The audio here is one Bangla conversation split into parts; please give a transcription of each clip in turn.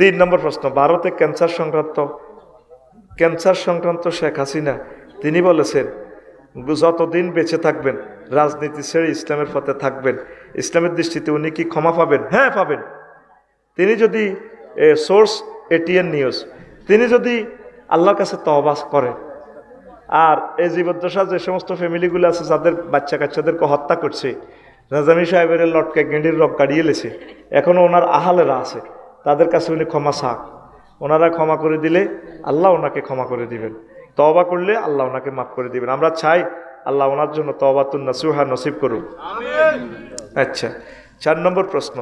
তিন নম্বর প্রশ্ন, ভারতে ক্যান্সার সংক্রান্ত ক্যান্সার সংক্রান্ত শেখ হাসিনা, তিনি বলেছেন, যতদিন বেঁচে থাকবেন, রাজনীতি ছেড়ে ইসলামের পথে থাকবেন। ইসলামের দৃষ্টিতে উনি কি ক্ষমা পাবেন? হ্যাঁ পাবেন। তিনি যদি সোর্স এটিএন নিউজ, তিনি যদি আল্লাহর কাছে তহবাস করেন, আর এই জীবদ্দশা যে সমস্ত ফ্যামিলিগুলো আছে, যাদের বাচ্চা কাচ্চাদেরকে হত্যা করছে রাজামি সাহেবের লটকে গেঁডির রক গাড়িয়ে লেছে এখনও ওনার আহালেরা আছে। তাদের কাছে উনি ক্ষমা চাক। ওনারা ক্ষমা করে দিলে আল্লাহ ওনাকে ক্ষমা করে দিবেন। তবা করলে আল্লাহ ওনাকে মাফ করে দিবেন। আমরা চাই আল্লাহ ওনার জন্য তবাতুন নাসুহা নসিব করুন আচ্ছা চার নম্বর প্রশ্ন।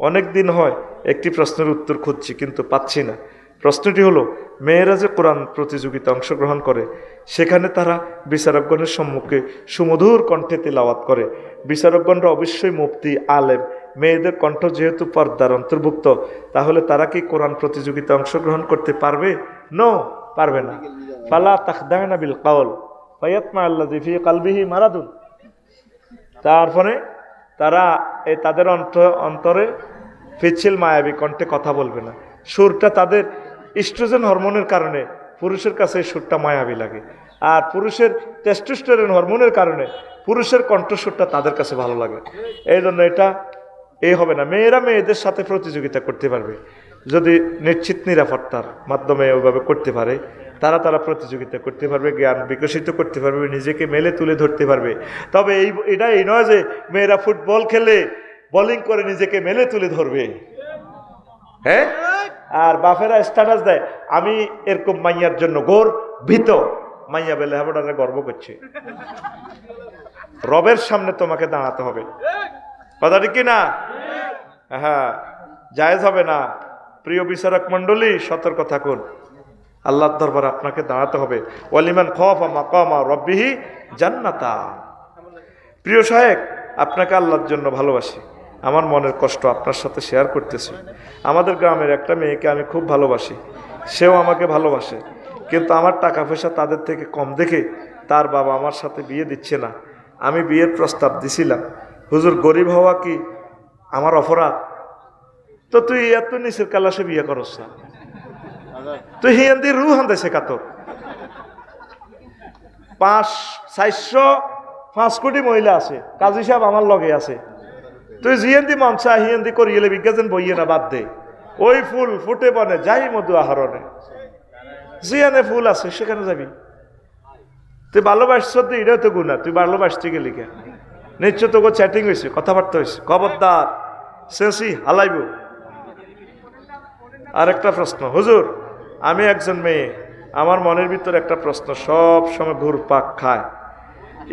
অনেক দিন হয় একটি প্রশ্নের উত্তর খুঁজছি কিন্তু পাচ্ছি না। প্রশ্নটি হলো, মেয়েরা যে কোরআন প্রতিযোগিতা অংশগ্রহণ করে, সেখানে তারা বিচারকগণের সম্মুখে সুমধুর কণ্ঠে তেলাওয়াত করে। বিচারকগণরা অবশ্যই মুফতি, আলেম মেয়েদের কণ্ঠ যেহেতু পর্দার অন্তর্ভুক্ত, তাহলে তারা কি কোরআন প্রতিযোগিতা অংশগ্রহণ করতে পারবে? নো পারবে না। ফালা তাখদায়না বিল কাউল ফায়াতমা আল্লাহ ফি কালবিহি মারাদুন। তারপরে তারা এই তাদের অন্ত, অন্তরে পিছিল মায়াবী কণ্ঠে কথা বলবে না। সুরটা তাদের ইস্ট্রোজেন হরমোনের কারণে, পুরুষের কাছে এই সুরটা মায়াবী লাগে। আর পুরুষের টেস্টোস্টেরন হরমোনের কারণে, পুরুষের কণ্ঠস্বরটা তাদের কাছে ভালো লাগে। এই জন্য এটা এই হবে না। মেয়েরা মেয়েদের সাথে প্রতিযোগিতা করতে পারবে। যদি নিশ্চিত নিরাপত্তার মাধ্যমে ওইভাবে করতে পারে, তারা তারা প্রতিযোগিতা করতে পারবে, জ্ঞান বিকশিত করতে পারবে, নিজেকে মেলে তুলে ধরতে পারবে। তবে এই, এটা এই নয় যে মেয়েরা ফুটবল খেলে বোলিং করে নিজেকে মেলে তুলে ধরবে। হ্যাঁ? আর বাফেরা স্ট্যাটাস দেয়, আমি এরকম মাইয়ার জন্য গোর, ভীত। মাইয়া বেলে হাবড়ারে গর্ব করছে। রবের সামনে তোমাকে দাঁড়াতে হবে। কথাটি কি না হ্যাঁ জায়েজ হবে না। প্রিয় বিচারক মণ্ডলী, সতর্ক থাকুন। আল্লাহর দরবার আপনাকে দাঁড়াতে হবে। ওয়ালিমান খফা মাকামা রব্বিহি জান্নাতা। প্রিয় সাহেব আপনাকে আল্লাহর জন্য ভালোবাসি। আমার মনের কষ্ট আপনার সাথে শেয়ার করতেছি। আমাদের গ্রামের একটা মেয়েকে আমি খুব ভালোবাসি। সেও আমাকে ভালোবাসে। কিন্তু আমার টাকা পয়সা তাদের থেকে কম দেখে তার বাবা আমার সাথে বিয়ে দিচ্ছে না। আমি বিয়ের প্রস্তাব দিছিলাম। হুজুর, গরিব হওয়া কি আমার অপরাধ? তো তুই এত নিচের কালাসে বিয়ে করস না। তুই হিয়ান দিয়ে রু হান দেশে কাতর পাঁচ, চারশো, পাঁচ কোটি মহিলা আছে, কাজী সাহেব আমার লগে আছে। তুই জিয়েন্দি মঞ্চা হিয়েন্দি করিয়ে বিজ্ঞান বইয়ে না বাদ দে। ওই ফুল ফুটে বনে, যাই মধু আহরণে। জিয়ানে ফুল আছে, সেখানে যাবি। তুই ভালোবাসছ তুই এটাও তো গুণা তুই ভালোবাসতে গেলি কে নিশ্চয় তোকে চ্যাটিং হয়েছে কথাবার্তা হয়েছে খবরদার, শেষই হালাইব। আর একটা প্রশ্ন, হুজুর, আমি একজন মেয়ে, আমার মনের ভিতর একটা প্রশ্ন, সব সময় ঘুর পাক খায়।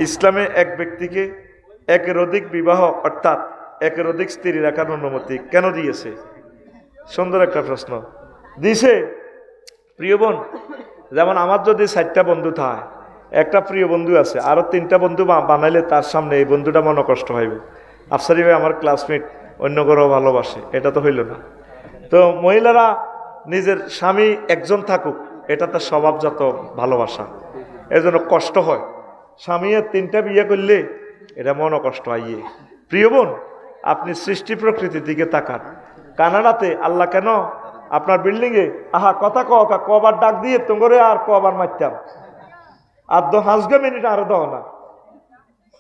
ইসলামে এক ব্যক্তিকে একের অধিক বিবাহ, অর্থাৎ একের অধিক স্ত্রী রাখার অনুমতি কেন দিয়েছে? সুন্দর একটা প্রশ্ন। দিছে, প্রিয় বোন, যেমন আমার যদি চারটা বন্ধু থাকে একটা প্রিয় বন্ধু আছে আরও তিনটা বন্ধু বানাইলে তার সামনে এই বন্ধুটা মনে কষ্ট হইব। আফসারি ভাই আমার ক্লাসমেট অন্য কারও ভালোবাসে, এটা তো হইল না। তো মহিলারা নিজের স্বামী একজন থাকুক, এটা তার স্বভাবজাত ভালোবাসা। এই জন্য কষ্ট হয়। স্বামী তিনটা বিয়ে করলে এটা মনে কষ্ট আইয়ে প্রিয় বোন, আপনি সৃষ্টি প্রকৃতির দিকে তাকান। কানাডাতে আল্লাহ কেন আপনার বিল্ডিংয়ে, আহা, কথা কা, কবার ডাক দিয়ে তোমরে আর কবার মারতাম। আর দো হাঁসগো মিনিট আরও দাও না।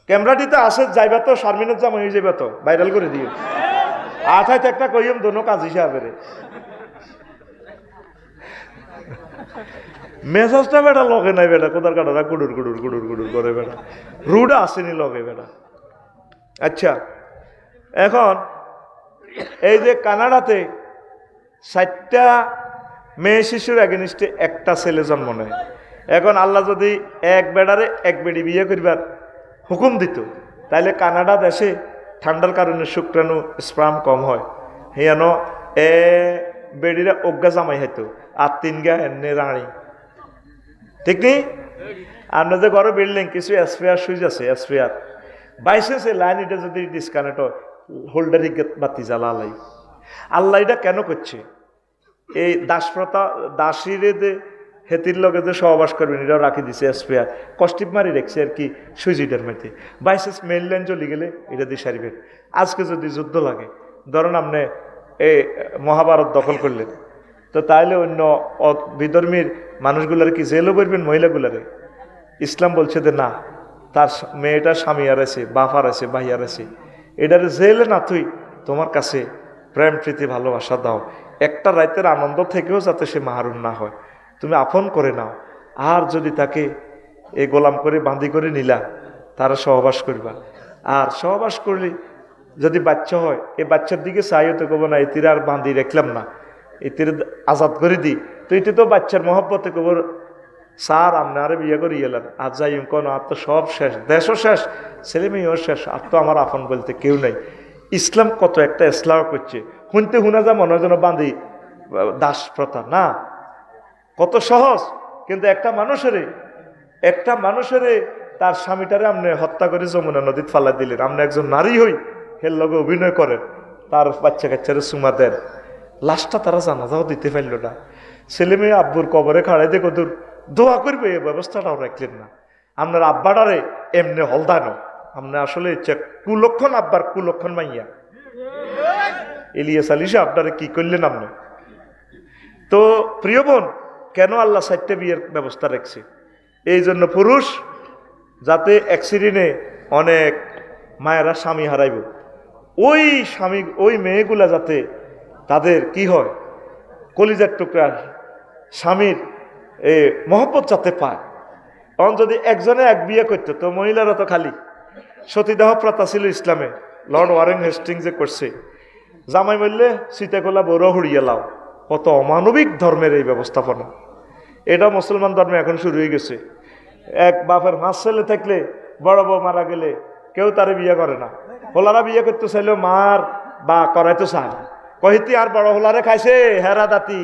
ক্যামেরাটিতে আসে যাইবা তো সার মিনিট জামা হয়ে যাবে তো ভাইরাল করে দিও। আঠাইতে একটা কইম, দোনো কাজ হিসাবে রে। মেজাজটা বেটা লগে নাই বেটা কোথার কাটারা কুডুর কুডুর কুডুর কুডুর করে বেটা। রুডা আসেনি লগে বেটা। আচ্ছা এখন এই যে কানাডাতে ষাটটা মেয়ে শিশুর এগেনিস্টে একটা ছেলে জন্ম নেয়। এখন আল্লাহ যদি এক বেড়ারে এক বেড়ি বিয়ে করিবার হুকুম দিত, তাইলে কানাডা দেশে ঠান্ডার কারণে শুক্রাণু স্প্রাম কম হয়। হিয়ানো এ বেড়িরা অজ্ঞা জামাই হইতো, আর তিন গা এনে রানী। ঠিক নেই? আপনার যে ঘরে বিল্ডিং কিছু স্পেয়ার সুইচ আছে স্পেয়ার বাইসেন্সে লাইন এটা যদি ডিসকানেক্ট হয় হোল্ডার বাতি জ্বালালাই। আল্লাহ এটা কেন করছে? এই দাসপ্রথা, দাসীরে হেতির লগে যে সহবাস করবেন, এটাও রাখি দিছে স্পেয়ার কষ্টিপ মারি রেখছে আর কি, সুইজিটার মধ্যে। বাইসেন্স মেল লাইন চলে গেলে এটা দিয়ে সারিবেন আজকে যদি যুদ্ধ লাগে, ধরুন আপনি এই মহাভারত দখল করলেন, তো তাইলে অন্য বিধর্মীর মানুষগুলার কি জেলও করবেন মহিলাগুলারে? ইসলাম বলছে যে না, তার মেয়েটা স্বামী আর আছে বাফার আছে, ভাই আর আছে। এটারে জেলে না তুই তোমার কাছে প্রেম, প্রীতি, ভালোবাসা দাও। একটা রাতের আনন্দ থেকেও যাতে সে মাহারুম না হয়। তুমি আপন করে নাও। আর যদি তাকে এ গোলাম করে বান্দি করে নিলা তারা সহবাস করবা। আর সহবাস করলে যদি বাচ্চা হয় এই বাচ্চার দিকে চাইও তো কব না এতির আর বান্ধি রাখলাম না। এতির আজাদ করে দিই তো এতে তো বাচ্চার মহব্বতে কব স্যার আপনারে বিয়ে করে এলেন আর যাই কোন আর তো সব শেষ। দেশও শেষ ছেলে মেয়েও শেষ। আর তো আমার আপন বলতে কেউ নাই। ইসলাম কত একটা ইসলাম করছে। শুনতে শুনা যা মনে হয় যেন আহ, দাস প্রথা। না কত সহজ, কিন্তু একটা মানুষেরে একটা মানুষেরে তার স্বামীটারে আপনি হত্যা করে যমুনা নদীত ফালা দিলেন। আপনি একজন নারী হই, হের লগে অভিনয় করেন, তার বাচ্চা কাচ্চারে সুমা দেন। লাশটা তারা জানাজাও দিতে পারল না। ছেলে মেয়ে আব্বুর কবরে খাড়াই দেখো দূর দোয়া করবে, এই ব্যবস্থাটাও রাখলেন না। আপনার আব্বাটারে এমনি হলদানো। আপনি আসলে কুলক্ষণ আব্বার কুলক্ষণ মাইয়া। ইলিয়াস আলিশা আপনারে কি করলেন আপনি তো প্রিয় বোন কেন আল্লাহ সাইটটা বিয়ের ব্যবস্থা রাখছে? এই জন্য পুরুষ যাতে অ্যাক্সিডেন্টে অনেক মায়েরা স্বামী হারাইব। ওই স্বামী, ওই মেয়েগুলা যাতে তাদের কি হয়? কলিজার টুকরা স্বামীর এ মহব্বত যাতে পায়। কারণ যদি একজনে এক বিয়ে করতো, তো মহিলারা তো খালি। সতীদাহ প্রথা ছিল ইসলামে। লর্ড ওয়ারেন হেস্টিং যে করছে। জামাই বললে, সীতাকলা বড় হড়িয়ে লাও। কত অমানবিক ধর্মের এই ব্যবস্থাপনা। এটা মুসলমান ধর্মে এখন শুরু হয়ে গেছে। এক বাপের পাঁচ ছেলে থাকলে বড় বউ মারা গেলে কেউ তারে বিয়ে করে না। হোলারা বিয়ে করতে চাইলেও মার বা করাইতে চায় কহিতি আর বড় হোলারে খাইছে? হেরা দাতি।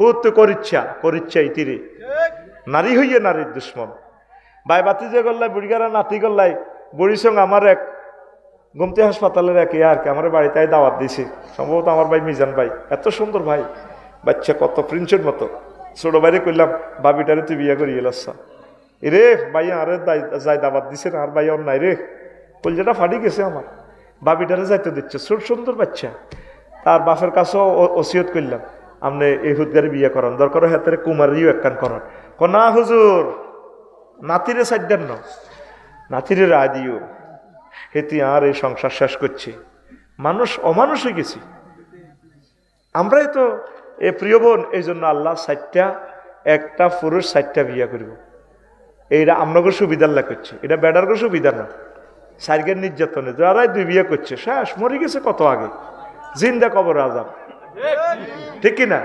হুত করিচ্ছা করিচ্ছা ইতিরে নারী হইয়ে নারীর দুশ্মন। বাই বাতি যে গল্লাই বুড়িগারা নাতি গল্লাই বুড়ির সঙ্গে আমার এক গুমতি হাসপাতালের এক আর কি, আমার বাড়িতে দাওয়াত দিছি। সম্ভবত আমার ভাই মিজান ভাই। এত সুন্দর ভাই। বাচ্চা কত প্রিন্সের মতো। ছোট বাইরে করলাম বাবিটারে তুই বিয়ে করি এলাসা রে ভাই, আরে যাই দাবাত দিছে না, আর ভাই ওর নাই রে। কলজাটা ফাটি গেছে আমার। বাবিটারে যাইতে দিচ্ছে। ছোট সুন্দর বাচ্চা। তার বাপের কাছেও ওসিয়ত করলাম আপনি এই হুদগারি বিয়ে করান। দরকার হাতের কুমারিও একখান করান। কনা হুজুর, নাতিরে সাইড দেন নাতিরে রায় দিও। হেতি আর এই সংসার শেষ করছে। মানুষ অমানুষ হয়ে গেছি। আমরাই তো এ প্রিয় বোন এই জন্য আল্লাহ ষাটটা একটা পুরুষ ষাটটা বিয়া করব। এইটা আপনাকে সুবিধার লাগ করছে। এটা বেডারকে সুবিধা না। সার্গের নির্যাতনে যারাই দুই বিয়ে করছে, শেষ, মরে গেছে কত আগে? জিন্দা কবর আজাব। ঠিক কি না?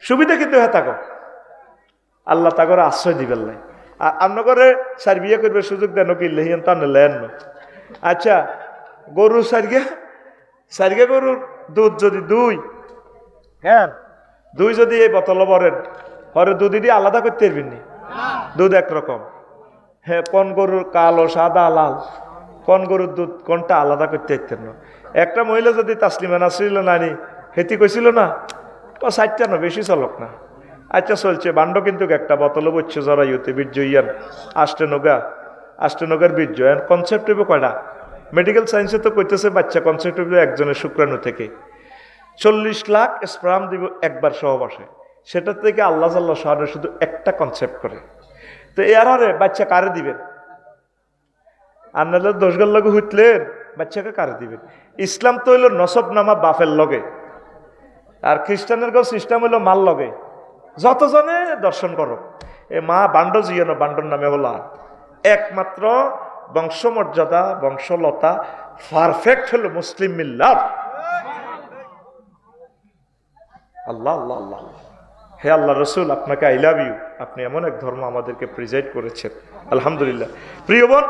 সুবিধা কিন্তু হ্যাঁ থাকো আল্লাহ তাগরে আশ্রয় দিবেন নাই। আর আপনাগরে সার বিয়ে করবে সুযোগ দেন কি লেহিয়ান তা নেন আচ্ছা গরু সারগে সারগে গরুর দুধ যদি দুই হ্যাঁ দুই যদি এই বোতল ভরেন পরে দুধ দিয়ে আলাদা করতে পারবেন নি? দুধ একরকম। হ্যাঁ কোন গরুর কালো, সাদা, লাল, কোন গরুর দুধ কোনটা আলাদা করতে পারতেন না? একটা মহিলা যদি তাসলিমা নাসরিল নানি হেতি কইছিল না, তো ষাটটা না বেশি চলক না। আচ্ছা চলছে। বান্ড কিন্তু একটা বোতলও বলছে জরাইতে বীর্য ইয়ান। আষ্টনগা আষ্টনগার বীর্য এন কনসেপ্ট হইব কয়টা? মেডিকেল সায়েন্সে তো কইতেছে বাচ্চা কনসেপ্ট হইব একজনের শুক্রাণু থেকে। চল্লিশ লাখ স্প্রাম দিব একবার সহবাসে। সেটা থেকে আল্লাহ সাল্লাহ সাহায্য শুধু একটা কনসেপ্ট করে। তো এর আরে বাচ্চা কারে দিবেন? আপনাদের দোষগর লগে হুইতলেন বাচ্চাকে কারে দিবেন? ইসলাম তো হইল নসব নামা বাফের লগে। আর খ্রিস্টানের গো সিস্টেম হইল মাল লগে। যতজনে দর্শন করো, এ মা বান্ড জিয়ানো বান্ডর নামে হলা একমাত্র বংশমর্যাদা, বংশলতা পারফেক্ট হলো মুসলিম মিল্লাত। আল্লাহ আল্লাহ আল্লাহ হে আল্লাহ রসুল, আপনাকে আই লাভ ইউ আপনি এমন এক ধর্ম আমাদেরকে প্রিজাইড করেছেন। আলহামদুলিল্লাহ। প্রিয় বোন,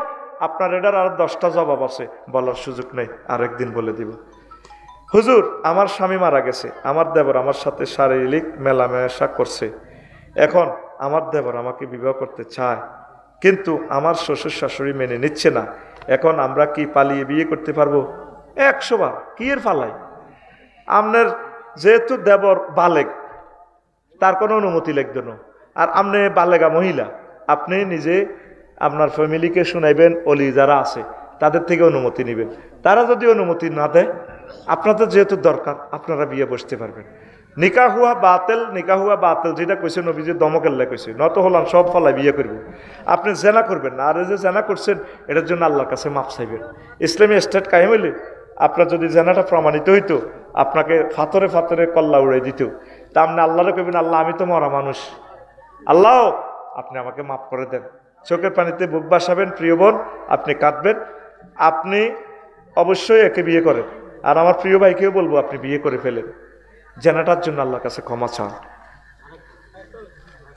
আপনার এটার আর দশটা জবাব আছে, বলার সুযোগ নেই। আরেকদিন বলে দিব। হুজুর, আমার স্বামী মারা গেছে, আমার দেবর আমার সাথে শারীরিক মেলামেশা করছে। এখন আমার দেবর আমাকে বিবাহ করতে চায়, কিন্তু আমার শ্বশুর শাশুড়ি মেনে নিচ্ছে না। এখন আমরা কি পালিয়ে বিয়ে করতে পারব? একশো বার, কি এর ফালাই? আপনার যেহেতু দেবর বালেক, তার কোনো অনুমতি লাগবে না। আর আপনি বালেগা মহিলা, আপনি নিজে আপনার ফ্যামিলিকে শুনাইবেন, অলি যারা আছে। তাদের থেকে অনুমতি নেবেন। তারা যদি অনুমতি না দেয়, আপনাদের যেহেতু দরকার, আপনারা বিয়ে বসতে পারবেন। নিকা হুয়া বাতেল নিকা হুয়া বাতেল, যেটা কইছে নবীজি দমকেল্লা কইছে। নত হলাম, সব ফলাই বিয়ে করব। আপনি জেনা করবেন না। আর যে জেনা করছেন, এটার জন্য আল্লাহর কাছে মাপ চাইবেন। ইসলামী স্টেট কায়েম হইলে আপনার যদি জেনাটা প্রমাণিত হইতো, আপনাকে ফাতরে ফাতরে কল্লা উড়াই দিত। তা আপনি আল্লাহরে কইবেন, আল্লাহ, আমি তো মরা মানুষ। আল্লাহ, আপনি আমাকে মাফ করে দেন। চোখের পানিতে বুক বাসাবেন, প্রিয় বোন, আপনি কাঁদবেন। আপনি অবশ্যই একে বিয়ে করেন। আর আমার প্রিয় ভাইকেও বলব, আপনি বিয়ে করে ফেলেন। জেনাটার জন্য আল্লাহর কাছে ক্ষমা চান।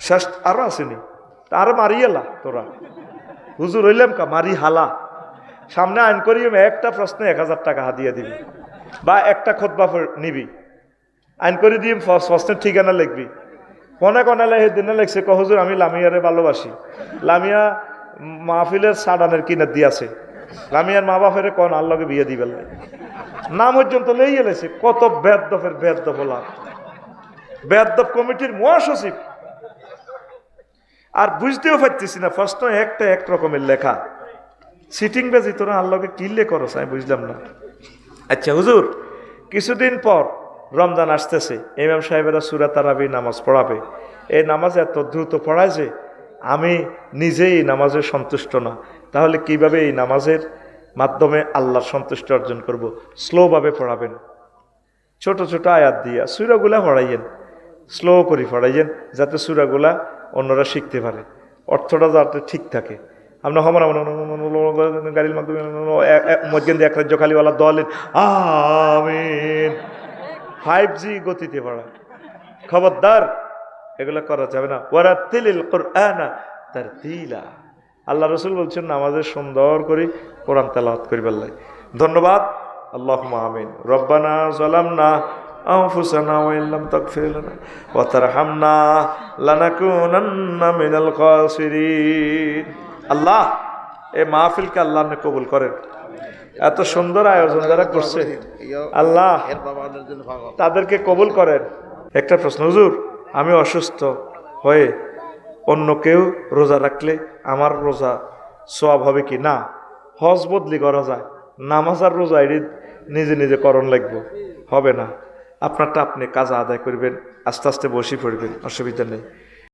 শেষ, আরও আসেনি। আর মারি এলা তোরা। হুজুর হইলাম কা, মারি হালা। সামনে আইন করি একটা প্রশ্নে এক হাজার টাকা হাদিয়ে দিবি। বা একটা খোদবা নিবি। আইন করে দিয়ে প্রশ্নের ঠিকানা লিখবি। কনে কনে লেখে, দিনে লেখছে ক হুজুর, আমি লামিয়ারে ভালোবাসি। লামিয়া মাহফিলের সাডানের কিনে দিয়াছে লামিয়ার মা বাপের কন, আল্লাহকে বিয়ে দিবে নাম পর্যন্ত লই এলেছে কত বেদফের বেদফ হলা বেদফ কমিটির মহাসচিব। আর বুঝতেও পারতেছি না প্রশ্ন একটা এক রকমের লেখা। সিটিং বেজি তোরা আল্লাহকে কিনলে করো আমি বুঝলাম না। আচ্ছা হুজুর, কিছুদিন পর রমজান আসতেছে। ইমাম সাহেবেরা সুরা তারাবি নামাজ পড়াবে। এই নামাজ এত দ্রুত পড়ায় যে আমি নিজেই নামাজে সন্তুষ্ট না। তাহলে কীভাবে এই নামাজের মাধ্যমে আল্লাহর সন্তুষ্ট অর্জন করব স্লোভাবে পড়াবেন ছোট ছোট আয়াত দিয়া সুরাগুলা পড়াইয়েন স্লো করে পড়াইয়েন যাতে সুরাগুলা অন্যরা শিখতে পারে অর্থটা যাতে ঠিক থাকে আমরা হমারা গাড়ির মাধ্যমে মধ্যে এক রাজ্য খালিওয়ালা দলেন আমিন ফাইভ জি গতিতে পড়া খবরদার এগুলো করা যাবে না ওরা তিলিল কোরআনা তার তিলা আল্লাহ রসুল বলছেন নামাজের সুন্দর করে কোরআন তেলাওয়াত করিবার লাগে ধন্যবাদ আল্লাহ আমিন রব্বানা জালামনা أنفسنا وإن لم تغفر لنا وترحمنا لنكونن من الخاسرين আল্লাহ এই মাহফিলকে আল্লাহ আপনি কবুল করেন এত সুন্দর আয়োজন যারা করছে আল্লাহ তাদেরকে কবুল করেন একটা প্রশ্ন হুজুর আমি অসুস্থ হয়ে অন্য কেউ রোজা রাখলে আমার রোজা সব হবে কি? না। হজ বদলি করা যায়। নামাজ আর রোজা এটি নিজে নিজে করণ লাগবে। হবে না। আপনারটা আপনি কাজ আদায় করবেন, আস্তে আস্তে বসে পড়বেন, অসুবিধা নেই।